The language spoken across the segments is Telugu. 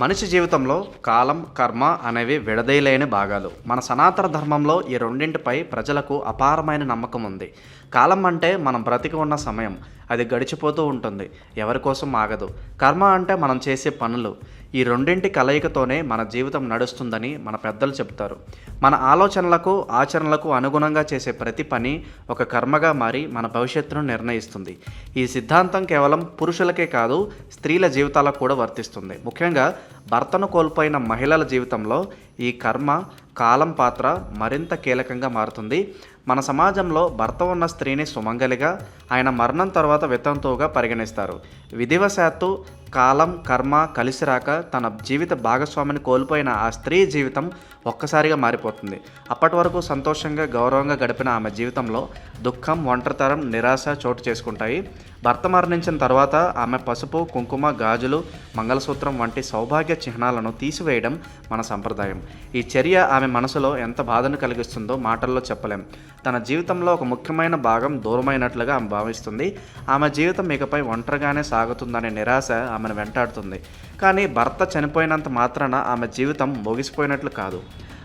మనిషి జీవితంలో కాలం కర్మ అనేవి విడదీయలేని భాగాలు. మన సనాతన ధర్మంలో ఈ రెండింటిపై ప్రజలకు అపారమైన నమ్మకం ఉంది. కాలం అంటే మనం బ్రతికి ఉన్న సమయం. అది గడిచిపోతూ ఉంటుంది. ఎవరి కోసం ఆగదు. కర్మ అంటే మనం చేసే పనులు. ఈ రెండింటి కలయికతోనే మన జీవితం నడుస్తుందని మన పెద్దలు చెప్తారు మన ఆలోచనలకు ఆచరణలకు అనుగుణంగా చేసే ప్రతి పని ఒక కర్మగా మారి మన భవిష్యత్తును నిర్ణయిస్తుంది. ఈ సిద్ధాంతం కేవలం పురుషులకే కాదు స్త్రీల జీవితాలకు కూడా వర్తిస్తుంది. ముఖ్యంగా భర్తను కోల్పోయిన మహిళల జీవితంలో ఈ కర్మ కాలం పాత్ర మరింత కీలకంగా మారుతుంది. మన సమాజంలో భర్త ఉన్న స్త్రీని సుమంగలిగా ఆయన మరణం తర్వాత వితంతువుగా పరిగణిస్తారు. విధివశాత్తు కాలం కర్మ కలిసి రాక తన జీవిత భాగస్వామిని కోల్పోయిన ఆ స్త్రీ జీవితం ఒక్కసారిగా మారిపోతుంది. అప్పటి వరకు సంతోషంగా గౌరవంగా గడిపిన ఆమె జీవితంలో దుఃఖం ఒంటరితరం నిరాశ చోటు చేసుకుంటాయి. భర్త మరణించిన తర్వాత ఆమె పసుపు కుంకుమ గాజులు మంగళసూత్రం వంటి సౌభాగ్య చిహ్నాలను తీసివేయడం మన సంప్రదాయం. ఈ చర్య ఆమె మనసులో ఎంత బాధను కలిగిస్తుందో మాటల్లో చెప్పలేం. తన జీవితంలో ఒక ముఖ్యమైన భాగం దూరమైనట్లుగా ఆమె భావిస్తుంది. ఆమె జీవితం ఇకపై ఒంటరిగానే సాగుతుందనే నిరాశ ఆమెను వెంటాడుతుంది. కానీ భర్త చనిపోయినంత మాత్రాన ఆమె జీవితం ముగిసిపోయినట్లు కాదు.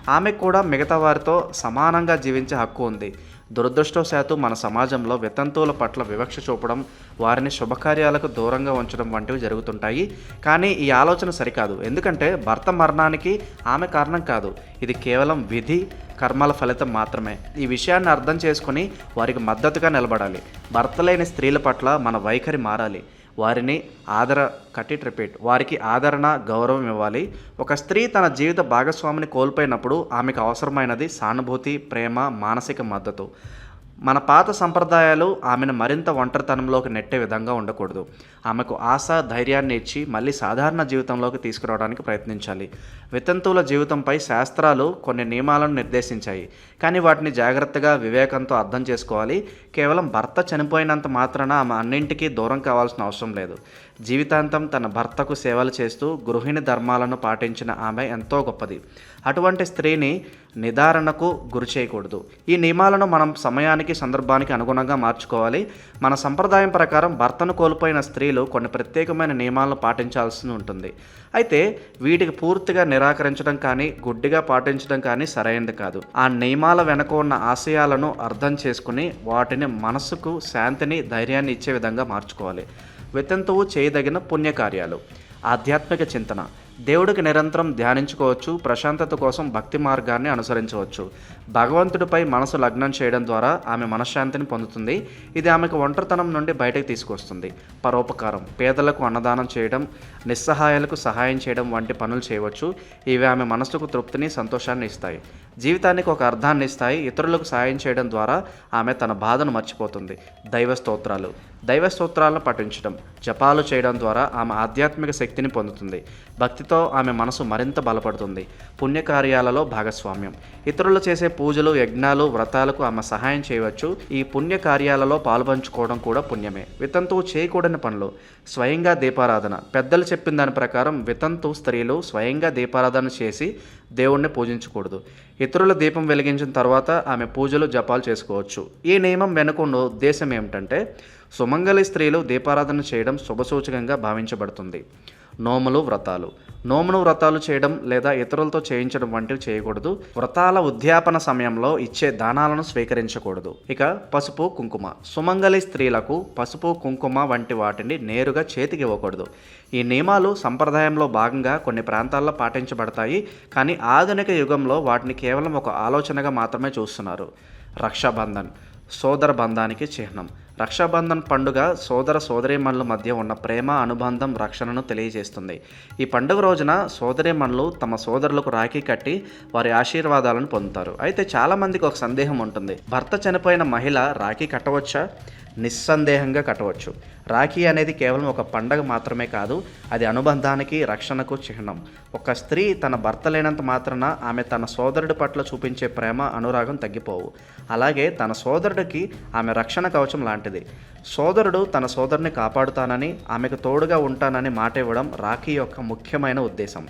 ఆమె కూడా మిగతా వారితో సమానంగా జీవించే హక్కు ఉంది. దురదృష్టవశాత్తు మన సమాజంలో వితంతువుల పట్ల వివక్ష చూపడం వారిని శుభకార్యాలకు దూరంగా ఉంచడం వంటివి జరుగుతుంటాయి. కానీ ఈ ఆలోచన సరికాదు. ఎందుకంటే భర్త మరణానికి ఆమె కారణం కాదు. ఇది కేవలం విధి కర్మల ఫలితం మాత్రమే. ఈ విషయాన్ని అర్థం చేసుకుని వారికి మద్దతుగా నిలబడాలి. భర్త లేని స్త్రీల పట్ల మన వైఖరి మారాలి. వారిని ఆదర కట్టి రిపీట్ వారికి ఆదరణ గౌరవం ఇవ్వాలి. ఒక స్త్రీ తన జీవిత భాగస్వామిని కోల్పోయినప్పుడు ఆమెకు అవసరమైనది సానుభూతి ప్రేమ మానసిక మద్దతు. మన పాత సంప్రదాయాలు ఆమెను మరింత ఒంటరితనంలోకి నెట్టే విధంగా ఉండకూడదు. ఆమెకు ఆశ ధైర్యాన్ని ఇచ్చి మళ్ళీ సాధారణ జీవితంలోకి తీసుకురావడానికి ప్రయత్నించాలి. వితంతువుల జీవితంపై శాస్త్రాలు కొన్ని నియమాలను నిర్దేశించాయి. కానీ వాటిని జాగ్రత్తగా వివేకంతో అర్థం చేసుకోవాలి. కేవలం భర్త చనిపోయినంత మాత్రాన ఆమె అన్నింటికీ దూరం కావాల్సిన అవసరం లేదు. జీవితాంతం తన భర్తకు సేవలు చేస్తూ గృహిణి ధర్మాలను పాటించిన ఆమె ఎంతో గొప్పది. అటువంటి స్త్రీని నిదారణకు గురి చేయకూడదు. ఈ నియమాలను మనం సమయానికి సందర్భానికి అనుగుణంగా మార్చుకోవాలి. మన సంప్రదాయం ప్రకారం భర్తను కోల్పోయిన స్త్రీలు కొన్ని ప్రత్యేకమైన నియమాలను పాటించాల్సి ఉంటుంది. అయితే వీటికి పూర్తిగా నిరాకరించడం కానీ గుడ్డిగా పాటించడం కానీ సరైనది కాదు. ఆ నియమాల వెనక ఉన్న ఆశయాలను అర్థం చేసుకుని వాటిని మనసుకు శాంతిని ధైర్యాన్ని ఇచ్చే విధంగా మార్చుకోవాలి. వితంతువు చేయదగిన పుణ్యకార్యాలు. ఆధ్యాత్మిక చింతన. దేవుడికి నిరంతరం ధ్యానించుకోవచ్చు ప్రశాంతత కోసం భక్తి మార్గాన్ని అనుసరించవచ్చు. భగవంతుడిపై మనసు లగ్నం చేయడం ద్వారా ఆమె మనశ్శాంతిని పొందుతుంది. ఇది ఆమెకు ఒంటరితనం నుండి బయటకు తీసుకొస్తుంది. పరోపకారం పేదలకు అన్నదానం చేయడం నిస్సహాయాలకు సహాయం చేయడం వంటి పనులు చేయవచ్చు. ఇవి ఆమె మనసుకు తృప్తిని సంతోషాన్ని ఇస్తాయి. జీవితానికి ఒక అర్థాన్ని ఇస్తాయి. ఇతరులకు సహాయం చేయడం ద్వారా ఆమె తన బాధను మర్చిపోతుంది. దైవ స్తోత్రాలు. దైవ స్తోత్రాలను పఠించడం జపాలు చేయడం ద్వారా ఆమె ఆధ్యాత్మిక శక్తిని పొందుతుంది. భక్తితో ఆమె మనసు మరింత బలపడుతుంది. పుణ్యకార్యాలలో భాగస్వామ్యం. ఇతరులు చేసే పూజలు యజ్ఞాలు వ్రతాలకు ఆమె సహాయం చేయవచ్చు. ఈ పుణ్యకార్యాలలో పాల్పంచుకోవడం కూడా పుణ్యమే. వితంతువు చేయకూడని పనులు. స్వయంగా దీపారాధన. పెద్దలు చెప్పిన దాని ప్రకారం వితంతు స్త్రీలు స్వయంగా దీపారాధన చేసి దేవుణ్ణి పూజించకూడదు. ఇతరుల దీపం వెలిగించిన తర్వాత ఆమె పూజలు జపాలు చేసుకోవచ్చు. ఈ నియమం వెనుక ఉన్న ఉద్దేశం ఏమిటంటే సుమంగళి స్త్రీలు దీపారాధన చేయడం శుభసూచకంగా భావించబడుతుంది. నోములు వ్రతాలు. నోమును వ్రతాలు చేయడం లేదా ఇతరులతో చేయించడం వంటివి చేయకూడదు. వ్రతాల ఉద్యాపన సమయంలో ఇచ్చే దానాలను స్వీకరించకూడదు. ఇక పసుపు కుంకుమ. సుమంగళి స్త్రీలకు పసుపు కుంకుమ వంటి వాటిని నేరుగా చేతికి ఇవ్వకూడదు. ఈ నియమాలు సంప్రదాయంలో భాగంగా కొన్ని ప్రాంతాల్లో పాటించబడతాయి. కానీ ఆధునిక యుగంలో వాటిని కేవలం ఒక ఆలోచనగా మాత్రమే చూస్తున్నారు. రక్షాబంధన్. సోదర బంధానికి చిహ్నం. రక్షాబంధన్ పండుగ సోదర సోదరీమణుల మధ్య ఉన్న ప్రేమ అనుబంధం రక్షణను తెలియజేస్తుంది. ఈ పండుగ రోజున సోదరీమణులు తమ సోదరులకు రాఖీ కట్టి వారి ఆశీర్వాదాలను పొందుతారు. అయితే చాలామందికి ఒక సందేహం ఉంటుంది. భర్త చనిపోయిన మహిళ రాఖీ కట్టవచ్చా? నిస్సందేహంగా కట్టవచ్చు. రాఖీ అనేది కేవలం ఒక పండగ మాత్రమే కాదు అది అనుబంధానికి రక్షణకు చిహ్నం. ఒక స్త్రీ తన భర్త లేనంత మాత్రాన ఆమె తన సోదరుడి పట్ల చూపించే ప్రేమ అనురాగం తగ్గిపోవు. అలాగే తన సోదరుడికి ఆమె రక్షణ కవచం లాంటిది. సోదరుడు తన సోదరుని కాపాడుతానని ఆమెకు తోడుగా ఉంటానని మాట ఇవ్వడం రాఖీ యొక్క ముఖ్యమైన ఉద్దేశం.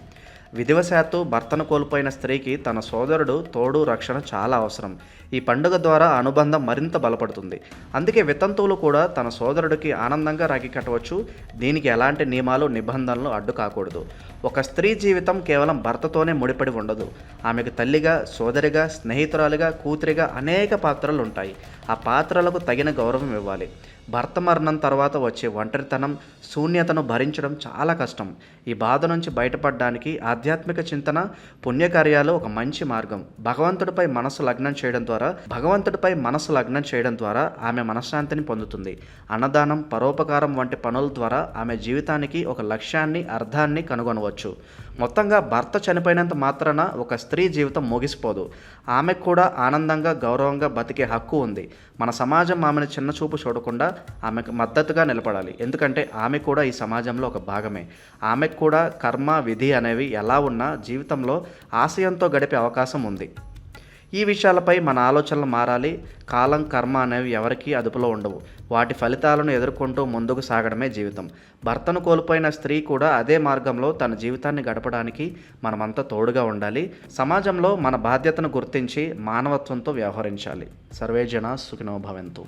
విధివశాత్తు భర్తను కోల్పోయిన స్త్రీకి తన సోదరుడు తోడు రక్షణ చాలా అవసరం. ఈ పండుగ ద్వారా అనుబంధం మరింత బలపడుతుంది. అందుకే వితంతువులు కూడా తన సోదరుడికి ఆనందంగా రాఖీ కట్టవచ్చు. దీనికి ఎలాంటి నియమాలు నిబంధనలు అడ్డు కాకూడదు. ఒక స్త్రీ జీవితం కేవలం భర్తతోనే ముడిపడి ఉండదు. ఆమెకు తల్లిగా సోదరిగా స్నేహితురాలిగా కూతురిగా అనేక పాత్రలు ఉంటాయి. ఆ పాత్రలకు తగిన గౌరవం ఇవ్వాలి. భర్త మరణం తర్వాత వచ్చే ఒంటరితనం శూన్యతను భరించడం చాలా కష్టం. ఈ బాధ నుంచి బయటపడడానికి ఆధ్యాత్మిక చింతన పుణ్యకార్యాలు ఒక మంచి మార్గం. భగవంతుడిపై మనసు లగ్నం చేయడం ద్వారా భగవంతుడిపై మనసు లగ్నం చేయడం ద్వారా ఆమె మనశ్శాంతిని పొందుతుంది. అన్నదానం పరోపకారం వంటి పనుల ద్వారా ఆమె జీవితానికి ఒక లక్ష్యాన్ని అర్థాన్ని కనుగొనవచ్చు. మొత్తంగా భర్త చనిపోయినంత మాత్రాన ఒక స్త్రీ జీవితం ముగిసిపోదు. ఆమెకు కూడా ఆనందంగా గౌరవంగా బతికే హక్కు ఉంది. మన సమాజం ఆమెను చిన్న చూపు చూడకుండా ఆమెకు మద్దతుగా నిలబడాలి. ఎందుకంటే ఆమె కూడా ఈ సమాజంలో ఒక భాగమే. ఆమెకు కూడా కర్మ విధి అనేవి ఎలా ఉన్నా జీవితంలో ఆశయంతో గడిపే అవకాశం ఉంది. ఈ విషయాలపై మన ఆలోచనలు మారాలి. కాలం కర్మ అనేవి ఎవరికీ అదుపులో ఉండవు. వాటి ఫలితాలను ఎదుర్కొంటూ ముందుకు సాగడమే జీవితం. భర్తను కోల్పోయిన స్త్రీ కూడా అదే మార్గంలో తన జీవితాన్ని గడపడానికి మనమంతా తోడుగా ఉండాలి. సమాజంలో మన బాధ్యతను గుర్తించి మానవత్వంతో వ్యవహరించాలి. సర్వే జన సుఖినో భవంతు.